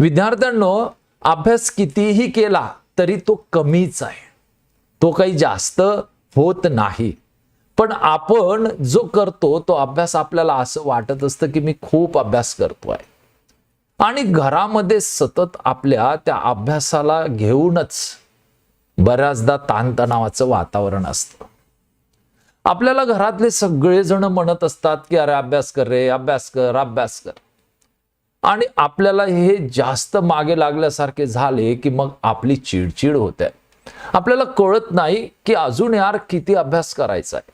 विद्यार्थ्यांनो अभ्यास कितीही केला तरी तो कमीच आहे. तो काही जास्त होत नाही. पण आपण जो करतो तो अभ्यास आपल्याला असं वाटत असतं की मी खूप अभ्यास करतोय. आणि घरामध्ये सतत आपल्या त्या अभ्यासाला घेऊनच बऱ्याचदा ताणतणावाचं वातावरण असतं. आपल्याला घरातले सगळेजण म्हणत असतात की अरे अभ्यास कर रे अभ्यास कर अभ्यास कर. आणि आपल्याला हे जास्त मागे लागल्यासारखे झाले की मग आपली चिडचिड होते. आपल्याला कळत नाही की अजून यार किती अभ्यास करायचा आहे.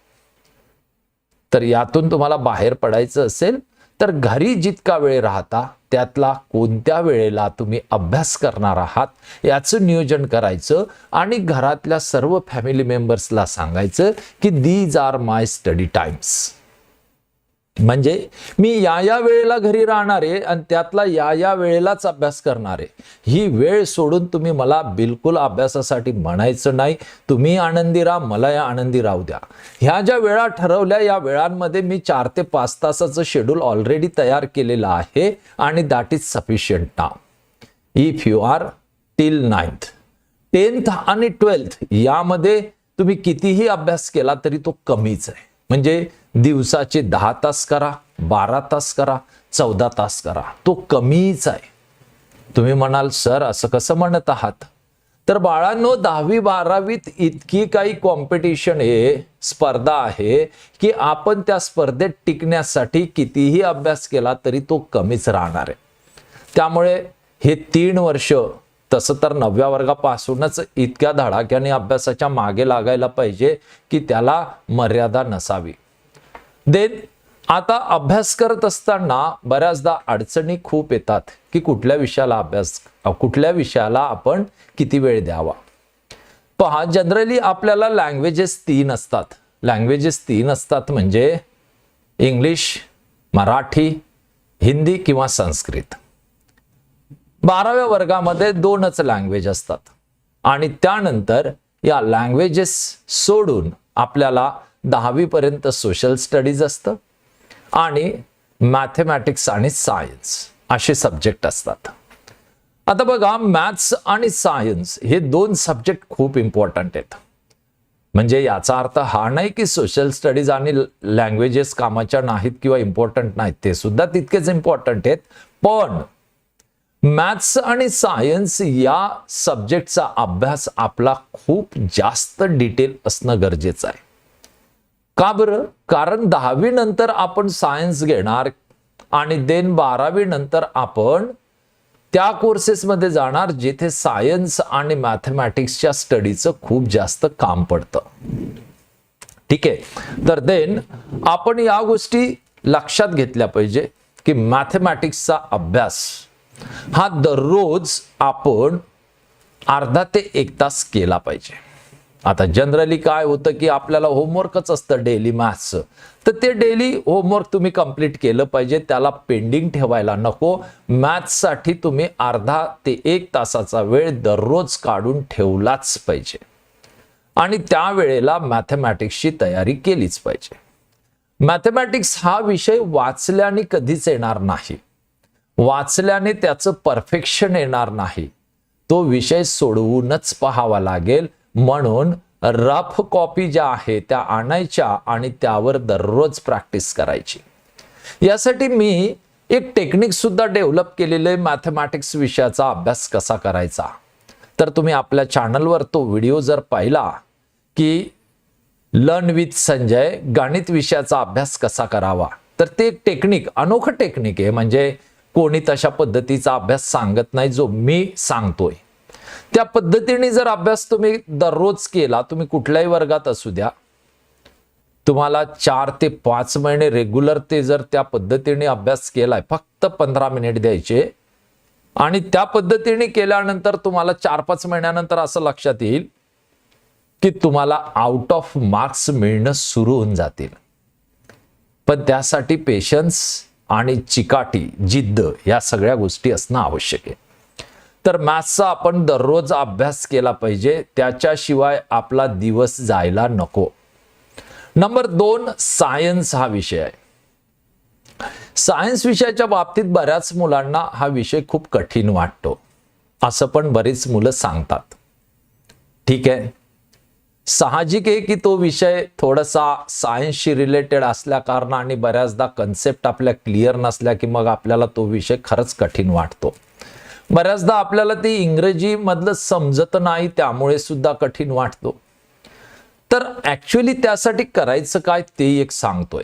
तर यातून तुम्हाला बाहेर पडायचं असेल तर घरी जितका वेळ राहता त्यातला कोणत्या वेळेला तुम्ही अभ्यास करणार आहात याचं नियोजन करायचं आणि घरातल्या सर्व फॅमिली मेंबर्सला सांगायचं की these are my study times म्हणजे मी या या वेळेला घरी राहणार आहे आणि त्यातला या या वेळेलाच अभ्यास करणार. आहे ही वेळ सोडून तुम्ही मला बिलकुल अभ्यासासाठी म्हणायचं नाही. तुम्ही आनंदी राहा मला या आनंदी राहू द्या. ह्या ज्या वेळा ठरवल्या या वेळांमध्ये मी चार ते पाच तासाचं शेड्यूल ऑलरेडी तयार केलेलं आहे आणि that is sufficient now if you are till ninth tenth आणि ट्वेल्थ यामध्ये तुम्ही कितीही अभ्यास केला तरी तो कमीच आहे. म्हणजे दिवसाचे दहा तास करा बारा तास करा चौदा तास करा. तो कमीच आहे. तुम्ही म्हणाल सर असं कसं म्हणत आहात? तर बाळांनो दहावी बारावीत इतकी काही कॉम्पिटिशन आहे स्पर्धा आहे की आपण त्या स्पर्धेत टिकण्यासाठी कितीही अभ्यास केला तरी तो कमीच राहणार आहे. त्यामुळे हे तीन वर्ष तसं तर नवव्या वर्गापासूनच इतक्या धडाक्याने अभ्यासाच्या मागे लागायला पाहिजे की त्याला मर्यादा नसावी. देन आता अभ्यास करत असताना बऱ्याचदा अडचणी खूप येतात की कुठल्या विषयाला अभ्यास कुठल्या विषयाला आपण किती वेळ द्यावा? पहा जनरली आपल्याला लँग्वेजेस तीन असतात. लँग्वेजेस तीन असतात म्हणजे इंग्लिश मराठी हिंदी किंवा संस्कृत. बाराव्या वर्गामध्ये दोनच लँग्वेज असतात. आणि त्यानंतर या लँग्वेजेस सोडून आपल्याला दहावीपर्यंत सोशल स्टडीज असतं आणि मॅथमॅटिक्स आणि सायन्स असे सब्जेक्ट असतात. आता बघा मॅथ्स आणि सायन्स हे दोन सब्जेक्ट खूप इम्पॉर्टंट आहेत. म्हणजे याचा अर्थ हा नाही की सोशल स्टडीज आणि लँग्वेजेस कामाच्या नाहीत किंवा इम्पॉर्टंट नाहीत ते सुद्धा तितकेच इम्पॉर्टंट आहेत. पण मॅथ्स आणि सायन्स या सब्जेक्टचा अभ्यास आपला खूप जास्त डिटेल असणं गरजेचं आहे. का बरं? कारण दहावी नंतर आपण सायन्स घेणार आणि देन बारावी नंतर आपण त्या कोर्सेसमध्ये जाणार जिथे सायन्स आणि मॅथमॅटिक्सच्या स्टडीचं खूप जास्त काम पडतं. ठीक आहे? तर देन आपण या गोष्टी लक्षात घेतल्या पाहिजे की मॅथमॅटिक्सचा अभ्यास हा दररोज आपण अर्धा ते एक तास केला पाहिजे. आता जनरली काय होतं की आपल्याला होमवर्कच असतं डेली मॅथ्सचं तर ते डेली होमवर्क तुम्ही कंप्लीट केलं पाहिजे त्याला पेंडिंग ठेवायला नको. मॅथ्ससाठी तुम्ही अर्धा ते एक तासाचा वेळ दररोज काढून ठेवलाच पाहिजे. आणि त्यावेळेला मॅथमॅटिक्सची तयारी केलीच पाहिजे. मॅथमॅटिक्स हा विषय वाचल्याने कधीच येणार नाही. वाचल्याने त्याचं परफेक्शन येणार नाही. तो विषय सोडवूनच पाहावा लागेल. म्हणून रफ कॉपी ज्या आहे त्या आणायच्या आणि त्यावर दररोज प्रॅक्टिस करायची. यासाठी मी एक टेक्निक सुद्धा डेव्हलप केलेलं आहे मॅथमॅटिक्स विषयाचा अभ्यास कसा करायचा. तर तुम्ही आपल्या चॅनलवर तो व्हिडिओ जर पाहिला की लर्न विथ संजय गणित विषयाचा अभ्यास कसा करावा. तर ते एक टेक्निक अनोखं टेक्निक आहे. म्हणजे कोणी तशा पद्धतीचा अभ्यास सांगत नाही जो मी सांगतोय. त्या पद्धतीने जर अभ्यास तुम्ही दररोज केला तुम्ही कुठल्याही वर्गात असू द्या तुम्हाला चार ते पाच महिने रेग्युलर ते जर त्या पद्धतीने अभ्यास केलाय फक्त पंधरा मिनिट द्यायचे आणि त्या पद्धतीने केल्यानंतर तुम्हाला चार पाच महिन्यानंतर असं लक्षात येईल की तुम्हाला आउट ऑफ मार्क्स मिळणं सुरू होऊन जातील. पण त्यासाठी पेशन्स आणि चिकाटी जिद्द या सगळ्या गोष्टी असणं आवश्यक आहे. तर मॅथ्सचा आपण दररोज अभ्यास केला पाहिजे त्याच्याशिवाय आपला दिवस जायला नको. नंबर दोन सायन्स हा विषय आहे. सायन्स विषयाच्या बाबतीत बऱ्याच मुलांना हा विषय खूप कठीण वाटतो. असं पण बरीच मुलं सांगतात. ठीक आहे? साहजिक आहे की तो विषय थोडासा सायन्सशी रिलेटेड असल्या कारणाने बऱ्याचदा कन्सेप्ट आपल्या क्लिअर नसल्या की मग आपल्याला तो विषय खरंच कठीण वाटतो. बऱ्याचदा आपल्याला ती इंग्रजी मधलं समजत नाही त्यामुळे सुद्धा कठीण वाटतो. तर ॲक्च्युली त्यासाठी करायचं काय ते एक सांगतोय.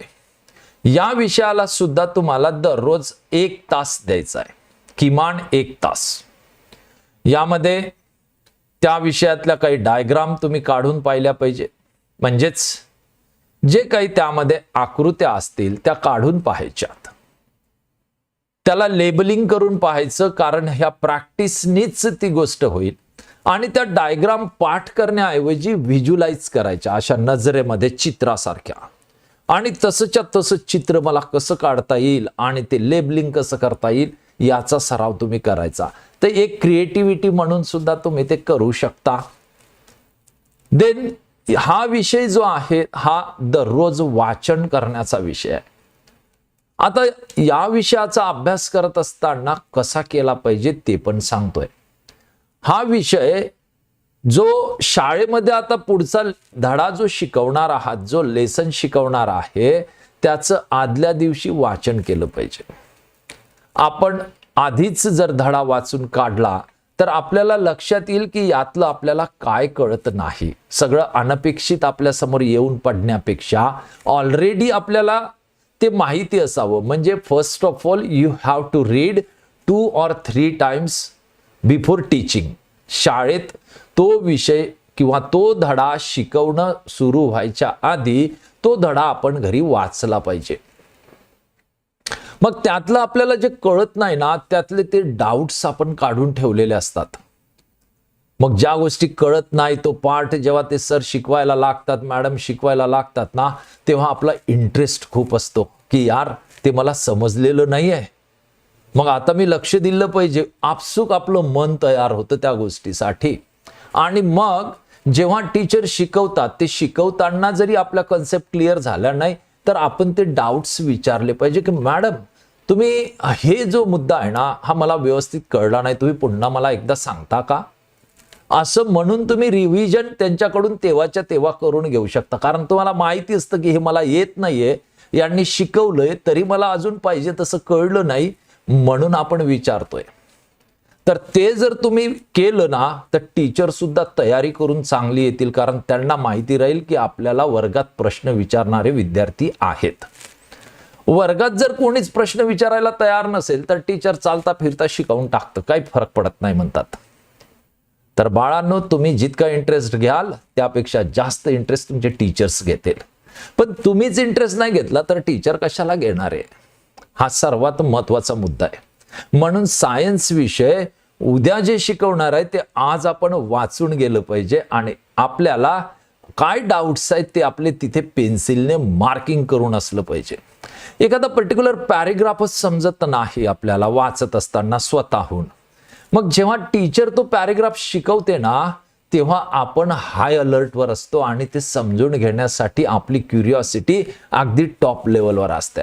या विषयाला सुद्धा तुम्हाला दररोज एक तास द्यायचा आहे. किमान एक तास. यामध्ये त्या विषयातल्या काही डायग्राम तुम्ही काढून पाहिल्या पाहिजे. म्हणजेच जे काही त्यामध्ये आकृत्या असतील त्या काढून पाहायच्या. त्याला लेबलिंग करून पाहायचं कारण ह्या प्रॅक्टिसनीच ती गोष्ट होईल. आणि त्या डायग्राम पाठ करण्याऐवजी व्हिज्युलाइज करायच्या अशा नजरेमध्ये चित्रासारख्या. आणि तसंच्या तसं चित्र मला कसं काढता येईल आणि ते लेबलिंग कसं करता येईल याचा सराव तुम्ही करायचा. तर एक क्रिएटिव्हिटी म्हणून सुद्धा तुम्ही ते करू शकता. देन हा विषय जो आहे हा दररोज वाचन करण्याचा विषय आहे. आता या विषयाचा अभ्यास करत असताना कसा केला पाहिजे ते पण सांगतोय. हा विषय जो शाळेमध्ये आता पुढचा धडा जो शिकवणार आहात जो लेसन शिकवणार आहे त्याचं आदल्या दिवशी वाचन केलं पाहिजे. आपण आधीच जर धडा वाचून काढला तर आपल्याला लक्षात येईल की यातलं आपल्याला काय कळत नाही. सगळं अनपेक्षित आपल्यासमोर येऊन पडण्यापेक्षा ऑलरेडी आपल्याला ते माहिती असावं. म्हणजे first of all you have to read two or three times before teaching शाळेत तो विषय किंवा तो धडा शिकवणं सुरू व्हायच्या आधी तो धडा आपण घरी वाचला पाहिजे. मग त्यातलं आपल्याला जे कळत नाही ना त्यातले ते डाऊट्स आपण काढून ठेवलेले असतात. मग ज्या गोष्टी कळत नाही तो पाठ जेव्हा ते सर शिकवायला लागतात मॅडम शिकवायला लागतात ना तेव्हा आपला इंटरेस्ट खूप असतो की यार ते मला समजलेलं नाही आहे मग आता मी लक्ष दिलं पाहिजे. आपसुक आपलं मन तयार होतं त्या गोष्टीसाठी. आणि मग जेव्हा टीचर शिकवतात ते शिकवताना जरी आपल्या कन्सेप्ट क्लिअर झाला नाही तर आपण ते डाऊट्स विचारले पाहिजे की मॅडम तुम्ही हे जो मुद्दा आहे ना हा मला व्यवस्थित कळला नाही. तुम्ही पुन्हा मला एकदा सांगता का? असं म्हणून तुम्ही रिव्हिजन त्यांच्याकडून तेव्हाच्या तेव्हा करून घेऊ शकता. कारण तुम्हाला माहिती असतं की हे मला येत नाहीये. यांनी शिकवलंय तरी मला अजून पाहिजे तसं कळलं नाही म्हणून आपण विचारतोय. तर ते जर तुम्ही केलं ना तर टीचर सुद्धा तयारी करून चांगली येतील कारण त्यांना माहिती राहील की आपल्याला वर्गात प्रश्न विचारणारे विद्यार्थी आहेत. वर्गात जर कोणीच प्रश्न विचारायला तयार नसेल तर टीचर चालता फिरता शिकवून टाकतं. काही फरक पडत नाही म्हणतात. तर बाळांनो तुम्ही जितका इंटरेस्ट घ्याल त्यापेक्षा जास्त इंटरेस्ट तुमचे टीचर्स घेतील. पण तुम्हीच इंटरेस्ट नाही घेतला तर टीचर कशाला घेणार आहे? हा सर्वात महत्त्वाचा मुद्दा आहे. म्हणून सायन्स विषय उद्या जे शिकवणार आहे ते आज आपण वाचून गेलं पाहिजे आणि आपल्याला काय डाऊट्स आहेत ते आपले तिथे पेन्सिलने मार्किंग करून असलं पाहिजे. एखादा पर्टिक्युलर पॅरेग्राफच समजत नाही आपल्याला वाचत असताना स्वतःहून. मग जेव्हा टीचर तो पॅरेग्राफ शिकवते ना तेव्हा आपण हाय अलर्टवर असतो आणि ते समजून घेण्यासाठी आपली क्युरिओसिटी अगदी टॉप लेवलवर असते.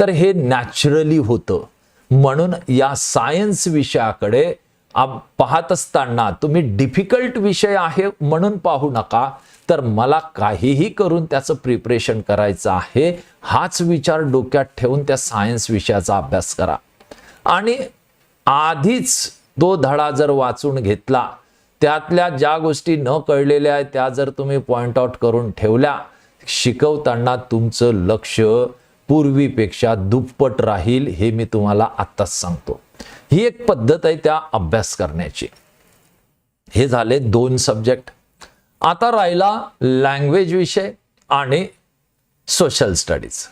तर हे नॅचरली होतं. म्हणून या सायन्स विषयाकडे पाहत असताना तुम्ही डिफिकल्ट विषय आहे म्हणून पाहू नका तर मला काहीही करून त्याचं प्रिपरेशन करायचं आहे हाच विचार डोक्यात ठेवून त्या सायन्स विषयाचा अभ्यास करा. आणि आधीच तो धडा जर वाचून घेतला त्यातल्या ज्या गोष्टी न कळलेल्या आहेत त्या जर तुम्ही पॉइंट आउट करून ठेवल्या शिकवताना तुमचं लक्ष पूर्वीपेक्षा दुप्पट राहील हे मी तुम्हाला आत्ताच सांगतो. ही एक पद्धत आहे त्या अभ्यास करण्याची. हे झाले दोन सब्जेक्ट आता राहिला लँग्वेज विषय आणि सोशल स्टडीज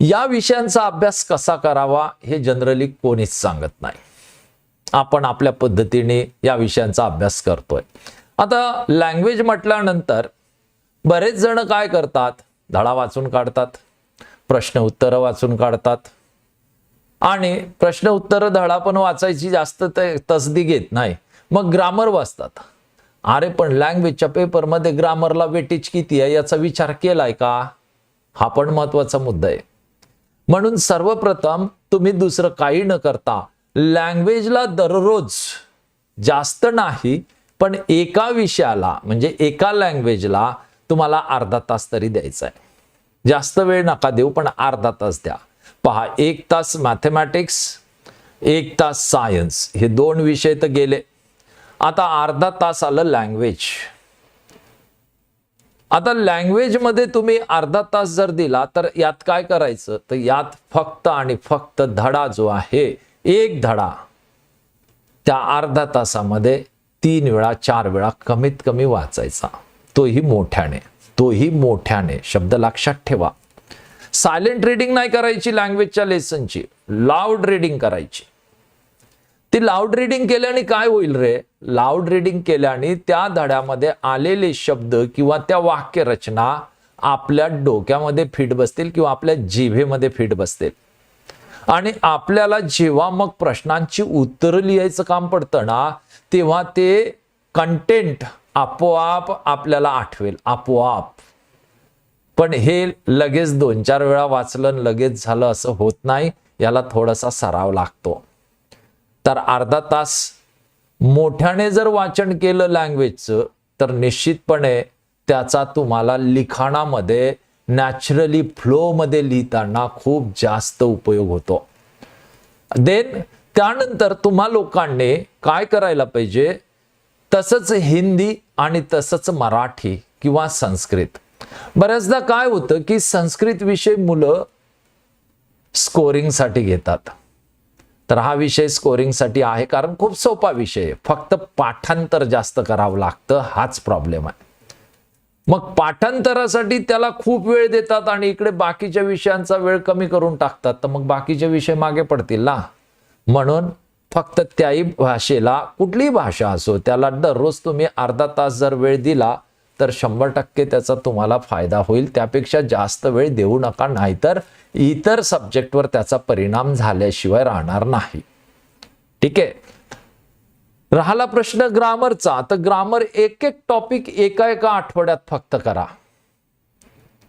या विषयांचा अभ्यास कसा करावा हे जनरली कोणीच सांगत नाही. आपण आपल्या पद्धतीने या विषयांचा अभ्यास करतोय. आता लँग्वेज म्हटल्यानंतर बरेच जण काय करतात? धडा वाचून काढतात प्रश्न उत्तरं वाचून काढतात. आणि प्रश्न उत्तर धडा पण वाचायची जास्त ते तसदी घेत नाही. मग ग्रामर वाचतात. अरे पण लँग्वेजच्या पेपरमध्ये ग्रामरला वेटेज किती आहे? याचा विचार केलाय का? हा पण महत्त्वाचा मुद्दा आहे. म्हणून सर्वप्रथम तुम्ही दुसरं काही न करता लँग्वेजला दररोज जास्त नाही पण एका विषयाला म्हणजे एका लँग्वेजला तुम्हाला अर्धा तास तरी द्यायचा आहे जास्त वेळ नका देऊ पण अर्धा तास द्या. पहा एक तास मॅथमॅटिक्स एक तास सायन्स हे दोन विषय तर गेले. आता अर्धा तास आलं लँग्वेज आता लँग्वेजमध्ये तुम्ही अर्धा तास जर दिला तर यात काय करायचं? तर यात फक्त आणि फक्त धडा जो आहे एक धडा त्या अर्धा तासामध्ये तीन वेळा चार वेळा कमीत कमी वाचायचा. तोही मोठ्याने तोही मोठ्याने शब्द लक्षात ठेवा. सायलेंट रीडिंग नाही करायची लँग्वेजच्या लेसनची लाऊड रीडिंग करायची. ती लाऊड रीडिंग केल्याने काय होईल रे? लाऊड रीडिंग केल्याने त्या धड्यामध्ये आलेले शब्द किंवा त्या वाक्यरचना आपल्या डोक्यामध्ये फिट बसतील किंवा आपल्या जिभेमध्ये फिट बसतील. आणि आपल्याला जेव्हा मग प्रश्नांची उत्तरं लिहायचं काम पडतं ना तेव्हा ते कंटेंट आपोआप आपल्याला आठवेल आपोआप. पण हे लगेच दोन चार वेळा वाचलं आणि लगेच झालं असं होत नाही याला थोडासा सराव लागतो. तर अर्धा तास मोठ्याने जर वाचन केलं लँग्वेजचं तर निश्चितपणे त्याचा तुम्हाला लिखाणामध्ये नॅचरली फ्लोमध्ये लिहिताना खूप जास्त उपयोग होतो. देन त्यानंतर तुम्हा लोकांनी काय करायला पाहिजे? तसंच हिंदी आणि तसंच मराठी किंवा संस्कृत. बऱ्याचदा काय होतं की संस्कृत विषय मुलं स्कोरिंगसाठी घेतात. तर हा विषय स्कोरिंगसाठी आहे कारण खूप सोपा विषय आहे. फक्त पाठांतर जास्त करावं लागतं हाच प्रॉब्लेम आहे. मग पाठांतरासाठी त्याला खूप वेळ देतात आणि इकडे बाकीच्या विषयांचा वेळ कमी करून टाकतात. तर मग बाकीचे विषय मागे पडतील ना? म्हणून फक्त त्याही भाषेला कुठलीही भाषा असो त्याला दररोज तुम्ही अर्धा तास जर वेळ दिला तर शंभर टक्के त्याचा तुम्हाला फायदा होईल. त्यापेक्षा जास्त वेळ देऊ नका नाहीतर इतर सब्जेक्टवर त्याचा परिणाम झाल्याशिवाय राहणार नाही. ठीक आहे? राहिला प्रश्न ग्रामरचा. तर ग्रामर एक एक टॉपिक एका एका आठवड्यात फक्त करा.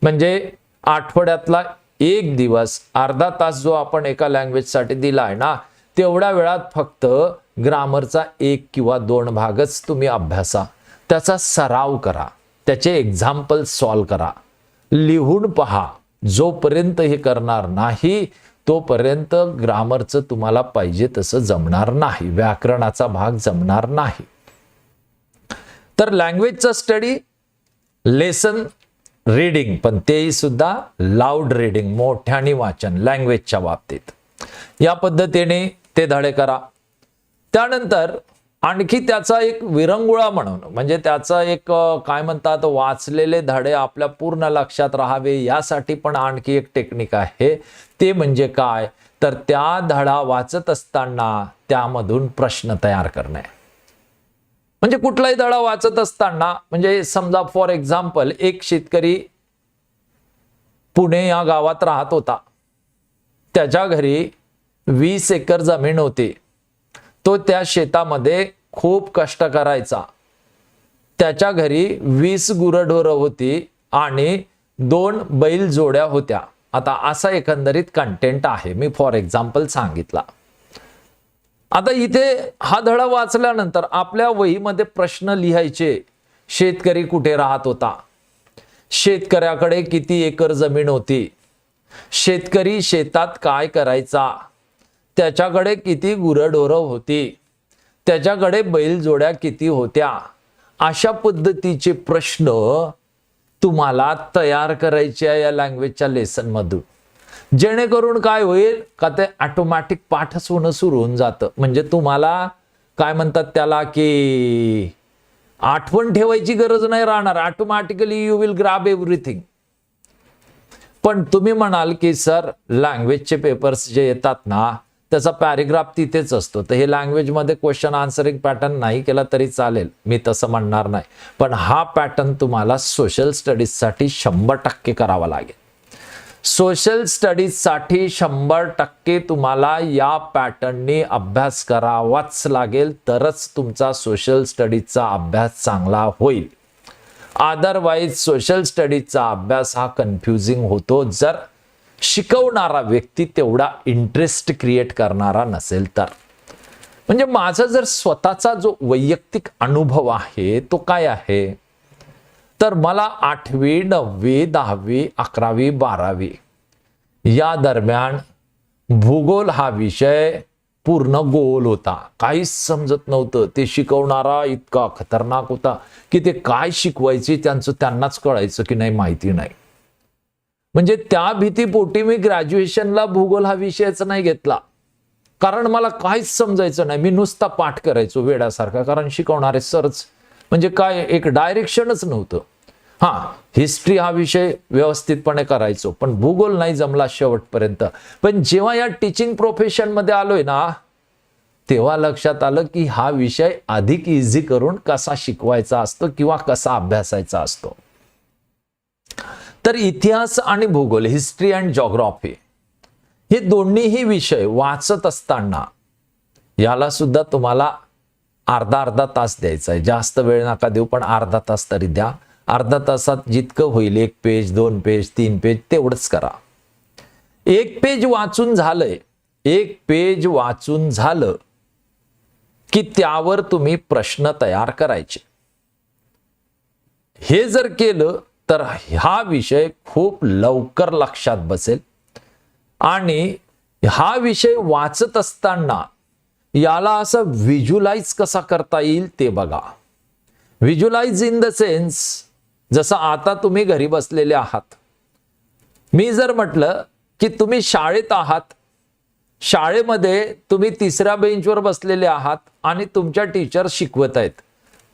म्हणजे आठवड्यातला एक दिवस अर्धा तास जो आपण एका लँग्वेजसाठी दिला आहे ना तेवढ्या वेळात फक्त ग्रामरचा एक किंवा दोन भागच तुम्ही अभ्यासा. त्याचा सराव करा. त्याचे एक्झाम्पल सॉल्व करा. लिहून पहा. जोपर्यंत हे करणार नाही तोपर्यंत ग्रामरचं तुम्हाला पाहिजे तसं जमणार नाही. व्याकरणाचा भाग जमणार नाही. तर लँग्वेजचा स्टडी लेसन रीडिंग पण तेही सुद्धा लाऊड रीडिंग मोठ्याने वाचन लँग्वेजच्या बाबतीत. या पद्धतीने ते धडे करा. त्यानंतर आणखी त्याचा एक विरंगुळा म्हणून म्हणजे त्याचा एक काय म्हणतात वाचलेले धडे आपल्या पूर्ण लक्षात राहावे यासाठी पण आणखी एक टेक्निक आहे. ते म्हणजे काय? तर त्या धडा वाचत असताना त्यामधून प्रश्न तयार करणे. म्हणजे कुठलाही धडा वाचत असताना म्हणजे समजा फॉर एक्झाम्पल एक शेतकरी पुणे या गावात राहत होता. त्याच्या घरी वीस एकर जमीन होती. तो त्या शेतामध्ये खूप कष्ट करायचा. त्याच्या घरी वीस गुरढोरं होती आणि दोन बैल जोड्या होत्या. आता असा एकंदरीत कंटेंट आहे. मी फॉर एक्झाम्पल सांगितला. आता इथे हा धडा वाचल्यानंतर आपल्या वहीमध्ये प्रश्न लिहायचे. शेतकरी कुठे राहत होता? शेतकऱ्याकडे किती एकर जमीन होती? शेतकरी शेतात काय करायचा? त्याच्याकडे किती गुरढोरं होती? त्याच्याकडे बैलजोड्या किती होत्या? अशा पद्धतीचे प्रश्न तुम्हाला तयार करायचे आहे या लँग्वेजच्या लेसन मधून. जेणेकरून काय होईल? का ते ऑटोमॅटिक पाठच होणं सुरू होऊन जातं. म्हणजे तुम्हाला काय म्हणतात त्याला की आठवण ठेवायची गरज नाही राहणार. Automatically you will grab everything पण तुम्ही म्हणाल की सर लँग्वेजचे पेपर्स जे येतात ना त्याचा पॅरेग्राफ तिथेच असतो. तर हे लँग्वेजमध्ये क्वेश्चन आन्सरिंग पॅटर्न नाही केला तरी चालेल. मी तसं म्हणणार नाही. पण हा पॅटर्न तुम्हाला सोशल स्टडीजसाठी शंभर टक्के करावा लागेल. सोशल स्टडीजसाठी शंभर टक्के तुम्हाला या पॅटर्ननी अभ्यास करावाच लागेल. तरच तुमचा सोशल स्टडीजचा अभ्यास चांगला होईल. अदरवाईज सोशल स्टडीजचा अभ्यास हा कन्फ्युजिंग होतो. जर शिकवणारा व्यक्ती तेवढा इंटरेस्ट क्रिएट करणारा नसेल तर. म्हणजे माझा जर स्वतःचा जो वैयक्तिक अनुभव आहे तो काय आहे? तर मला आठवी नववी दहावी अकरावी बारावी या दरम्यान भूगोल हा विषय पूर्ण गोल होता. काहीच समजत नव्हतं. ते शिकवणारा इतका खतरनाक होता की ते काय शिकवायचे त्यांचं त्यांनाच कळायचं की नाही माहिती नाही. म्हणजे त्या भीतीपोटी मी ग्रॅज्युएशनला भूगोल हा विषयच नाही घेतला. कारण मला काहीच समजायचं नाही. मी नुसता पाठ करायचो वेड्यासारखा कारण शिकवणारे सरच म्हणजे काय एक डायरेक्शनच नव्हतं. हा हिस्ट्री हा विषय व्यवस्थितपणे करायचो पण भूगोल नाही जमला शेवटपर्यंत. पण जेव्हा या टीचिंग प्रोफेशनमध्ये आलोय ना तेव्हा लक्षात आलं की हा विषय अधिक इझी करून कसा शिकवायचा असतो किंवा कसा अभ्यासायचा असतो. तर इतिहास आणि भूगोल हिस्ट्री अँड जॉग्रॉफी हे दोन्हीही विषय वाचत असताना याला सुद्धा तुम्हाला अर्धा अर्धा तास द्यायचा आहे. जास्त वेळ नका देऊ पण अर्धा तास तरी द्या. अर्धा तासात जितकं होईल एक पेज दोन पेज तीन पेज तेवढंच करा. एक पेज वाचून झालंय. एक पेज वाचून झालं की त्यावर तुम्ही प्रश्न तयार करायचे. हे जर केलं तर हा विषय खूप लवकर लक्षात बसेल. आणि हा विषय वाचत असताना याला असं व्हिज्युलाइज कसा करता येईल ते बघा. व्हिज्युलाइज इन द सेन्स जसं आता तुम्ही घरी बसलेले आहात. मी जर म्हटलं की तुम्ही शाळेत आहात शाळेमध्ये तुम्ही तिसऱ्या बेंचवर बसलेले आहात आणि तुमच्या टीचर शिकवत आहेत.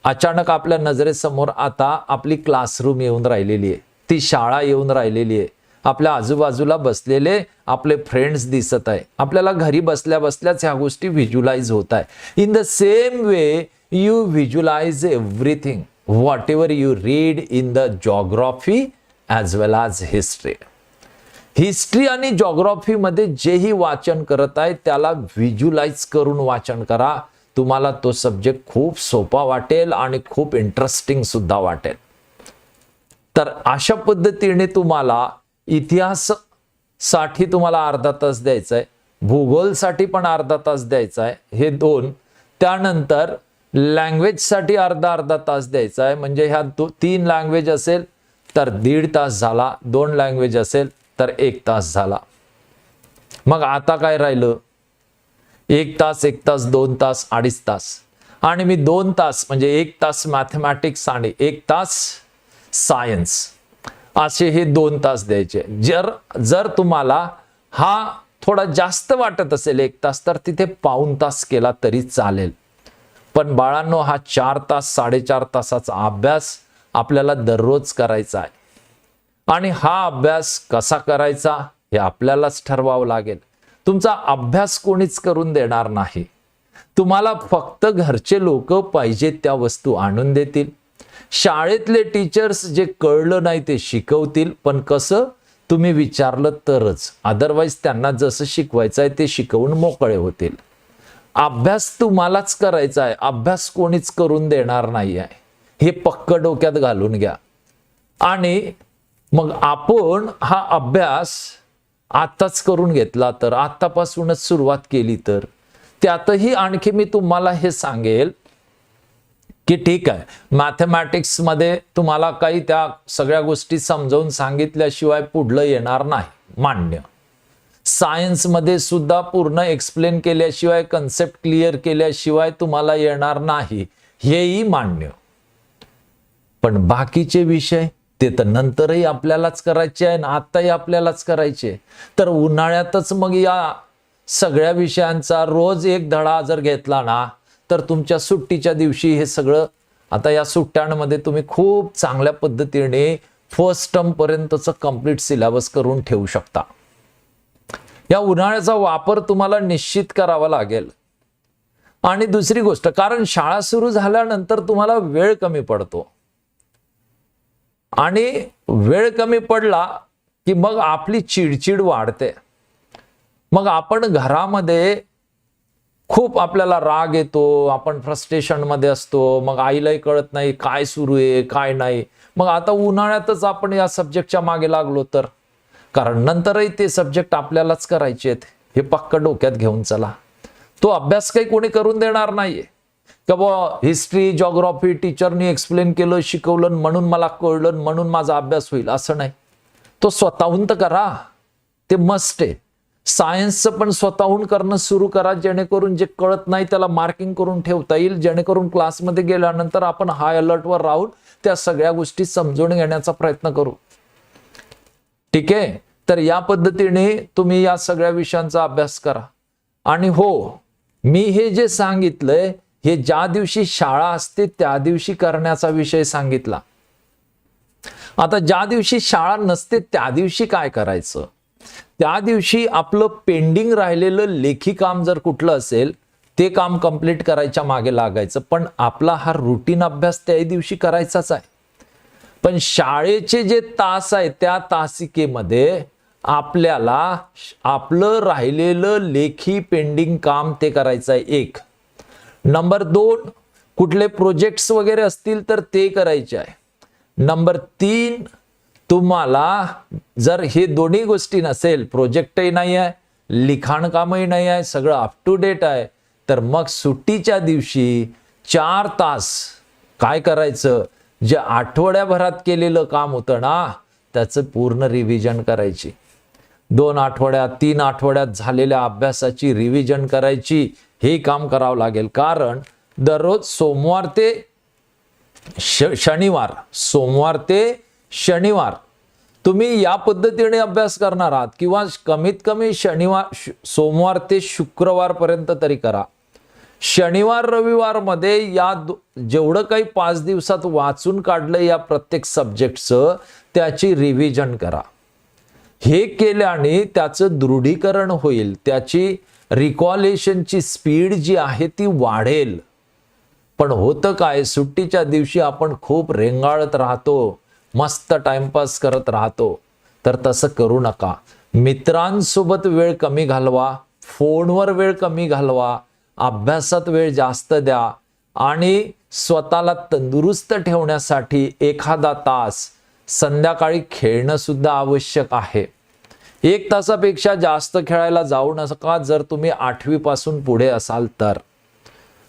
अचानक आपल्या नजरेसमोर आता आपली क्लासरूम येऊन राहिलेली आहे. ती शाळा येऊन राहिलेली आहे. आपल्या आजूबाजूला बसलेले आपले फ्रेंड्स दिसत आहे. आपल्याला घरी बसल्या बसल्याच ह्या गोष्टी व्हिज्युलाइज होत आहे. In the same way you visualise everything whatever you read in the geography as well as history history आणि जॉग्रॉफीमध्ये जेही वाचन करत आहे त्याला व्हिज्युलाइज करून वाचन करा. तुम्हाला तो सब्जेक्ट खूप सोपा वाटेल आणि खूप इंटरेस्टिंग सुद्धा वाटेल. तर अशा पद्धतीने तुम्हाला इतिहाससाठी तुम्हाला अर्धा तास द्यायचा आहे. भूगोलसाठी पण अर्धा तास द्यायचा आहे. हे दोन. त्यानंतर लँग्वेजसाठी अर्धा अर्धा तास द्यायचा आहे. म्हणजे ह्या दो तीन लँग्वेज असेल तर दीड तास झाला. दोन लँग्वेज असेल तर एक तास झाला. मग आता काय राहिलं? एक तास एक तास दोन तास अडीच तास. आणि मी दोन तास म्हणजे एक तास मॅथमॅटिक्स आणि एक तास सायन्स असे हे दोन तास द्यायचे. जर जर तुम्हाला हा थोडा जास्त वाटत असेल एक तास तर तिथे पाऊन तास केला तरी चालेल. पण बाळांनो हा चार तास साडेचार तासाचा अभ्यास आपल्याला दररोज करायचा आहे. आणि हा अभ्यास कसा करायचा हे आपल्यालाच ठरवावं लागेल. तुमचा अभ्यास कोणीच करून देणार नाही. तुम्हाला फक्त घरचे लोक पाहिजे त्या वस्तू आणून देतील. शाळेतले टीचर्स जे कळलं नाही ते शिकवतील पण कसं? तुम्ही विचारलं तरच. अदरवाईज त्यांना जसं शिकवायचं आहे ते शिकवून मोकळे होतील. अभ्यास तुम्हालाच करायचा आहे. अभ्यास कोणीच करून देणार नाही आहे. हे पक्क डोक्यात घालून घ्या. आणि मग आपण हा अभ्यास आत्ताच करून घेतला तर आत्तापासूनच सुरुवात केली तर. त्यातही आणखी मी तुम्हाला हे सांगेल की ठीक आहे. मॅथमॅटिक्समध्ये तुम्हाला काही त्या सगळ्या गोष्टी समजावून सांगितल्याशिवाय पुढलं येणार नाही मान्य. सायन्समध्ये सुद्धा पूर्ण एक्सप्लेन केल्याशिवाय कन्सेप्ट क्लिअर केल्याशिवाय तुम्हाला येणार नाही हेही मान्य. पण बाकीचे विषय? ते तर नंतरही आपल्यालाच करायचे आहे आणि आत्ताही आपल्यालाच करायचे तर उन्हाळ्यातच मग या सगळ्या विषयांचा रोज एक धडा जर घेतला ना तर तुमच्या सुट्टीच्या दिवशी हे सगळं आता या सुट्ट्यांमध्ये तुम्ही खूप चांगल्या पद्धतीने फर्स्ट टर्म पर्यंतच कंप्लीट सिलेबस करून ठेवू शकता. या उन्हाळ्याचा वापर तुम्हाला निश्चित करावा लागेल. आणि दुसरी गोष्ट कारण शाळा सुरू झाल्यानंतर तुम्हाला वेळ कमी पडतो. आणि वेळ कमी पडला की मग आपली चिडचिड वाढते. मग आपण घरामध्ये खूप आपल्याला राग येतो आपण फ्रस्ट्रेशनमध्ये असतो मग आईलाही कळत नाही काय सुरू आहे काय नाही. मग आता उन्हाळ्यातच आपण या सब्जेक्टच्या मागे लागलो तर? कारण नंतरही ते सब्जेक्ट आपल्यालाच करायचे आहेत हे पक्क डोक्यात घेऊन चला. तो अभ्यास काही कोणी करून देणार नाहीये. का बुवा हिस्ट्री जॉग्रॉफी टीचरनी एक्सप्लेन केलं शिकवलं म्हणून मला कळलं म्हणून माझा अभ्यास होईल असं नाही. तो स्वतःहून तर करा. ते मस्ट आहे. सायन्सचं पण स्वतःहून करणं सुरू करा जेणेकरून जे कळत नाही त्याला मार्किंग करून ठेवता येईल. जेणेकरून क्लासमध्ये गेल्यानंतर आपण हाय अलर्टवर राहून त्या सगळ्या गोष्टी समजून घेण्याचा प्रयत्न करू. ठीक आहे? तर या पद्धतीने तुम्ही या सगळ्या विषयांचा अभ्यास करा. आणि हो मी हे जे सांगितलंय हे ज्या दिवशी शाळा असते त्या दिवशी करण्याचा विषय सांगितला. आता ज्या दिवशी शाळा नसते त्या दिवशी काय करायचं? त्या दिवशी आपलं पेंडिंग राहिलेलं लेखी काम जर कुठलं असेल ते काम कंप्लीट करायच्या मागे लागायचं. पण आपला हा रुटीन अभ्यास त्या दिवशी करायचाच आहे. पण शाळेचे जे तास आहे त्या तासिकेमध्ये आपल्याला आपलं राहिलेलं लेखी पेंडिंग काम ते करायचं आहे. एक नंबर दोन कुठले प्रोजेक्ट्स वगैरे असतील तर ते करायचे आहे. नंबर तीन तुम्हाला जर हे दोन्ही गोष्टी नसेल प्रोजेक्टही नाही आहे लिखाण कामही नाही आहे सगळं अप टू डेट आहे तर मग सुट्टीच्या दिवशी चार तास काय करायचं? जे आठवड्याभरात केलेलं काम होतं ना त्याचं पूर्ण रिव्हिजन करायची. दोन आठवड्यात तीन आठवड्यात झालेल्या अभ्यासाची रिव्हिजन करायची. हे काम करावं लागेल. कारण दररोज सोमवार ते श शनिवार सोमवार ते शनिवार तुम्ही या पद्धतीने अभ्यास करणार आहात किंवा कमीत कमी शनिवार श- सोमवार ते शुक्रवारपर्यंत तरी करा. शनिवार रविवारमध्ये या जेवढं काही पाच दिवसात वाचून काढलं या प्रत्येक सब्जेक्टचं त्याची रिव्हिजन करा. हे केल्याने त्याचं दृढीकरण होईल त्याची रिकॉलेशनची स्पीड जी आहे ती वाढेल. पण होतं काय? सुट्टीच्या दिवशी आपण खूप रेंगाळत राहतो मस्त टाइमपास करत राहतो. तर तसं करू नका. मित्रांसोबत वेळ कमी घालवा फोनवर वेळ कमी घालवा अभ्यासात वेळ जास्त द्या आणि स्वतःला तंदुरुस्त ठेवण्यासाठी एखादा तास संध्याकाळी खेळणं सुद्धा आवश्यक आहे. एक तासापेक्षा जास्त खेळायला जाऊ नका जर तुम्ही आठवीपासून पुढे असाल तर.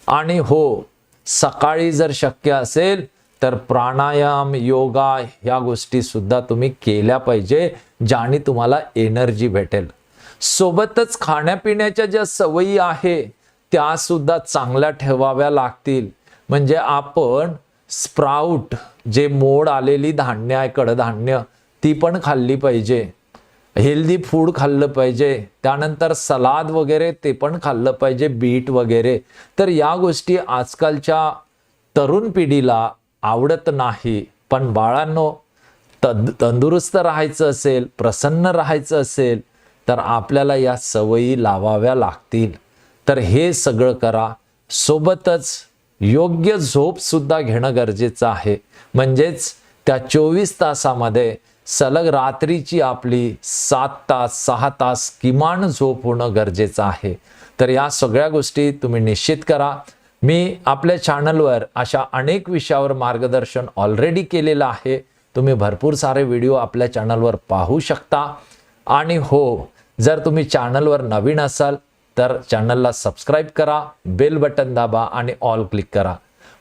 आणि हो सकाळी जर शक्य असेल तर प्राणायाम योगा ह्या गोष्टी सुद्धा तुम्ही केल्या पाहिजे ज्याने तुम्हाला एनर्जी भेटेल. सोबतच खाण्यापिण्याच्या ज्या सवयी आहे त्या सुद्धा चांगल्या ठेवाव्या लागतील. म्हणजे आपण स्प्राऊट जे मोड आलेली धान्य आहे कडधान्य ती पण खाल्ली पाहिजे. हेल्दी फूड खाल्लं पाहिजे. त्यानंतर सलाद वगैरे ते पण खाल्लं पाहिजे बीट वगैरे. तर या गोष्टी आजकालच्या तरुण पिढीला आवडत नाही. पण बाळांनो तंद तंदुरुस्त राहायचं असेल प्रसन्न राहायचं असेल तर आपल्याला या सवयी लावाव्या लागतील. तर हे सगळं करा. सोबतच योग्य झोपसुद्धा घेणं गरजेचं आहे. म्हणजेच त्या चोवीस तासामध्ये सलग रात्रीची आपली सात तास सहा तास किमान झोप होणं गरजेचं आहे. तर या सगळ्या गोष्टी तुम्ही निश्चित करा. मी आपल्या चॅनलवर अशा अनेक विषयावर मार्गदर्शन ऑलरेडी केलेलं आहे. तुम्ही भरपूर सारे व्हिडिओ आपल्या चॅनलवर पाहू शकता. आणि हो जर तुम्ही चॅनलवर नवीन असाल तर चॅनलला सबस्क्राईब करा बेल बटन दाबा आणि ऑल क्लिक करा.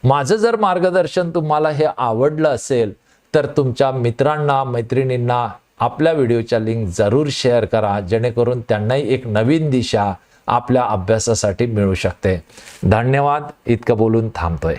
माझं जर मार्गदर्शन तुम्हाला हे आवडलं असेल तर तुमच्या मित्रांना मैत्रिणींना आपल्या व्हिडिओच्या लिंक जरूर शेअर करा जेणेकरून त्यांनाही एक नवीन दिशा आपल्या अभ्यासासाठी मिळू शकते. धन्यवाद. इतकं बोलून थांबतोय.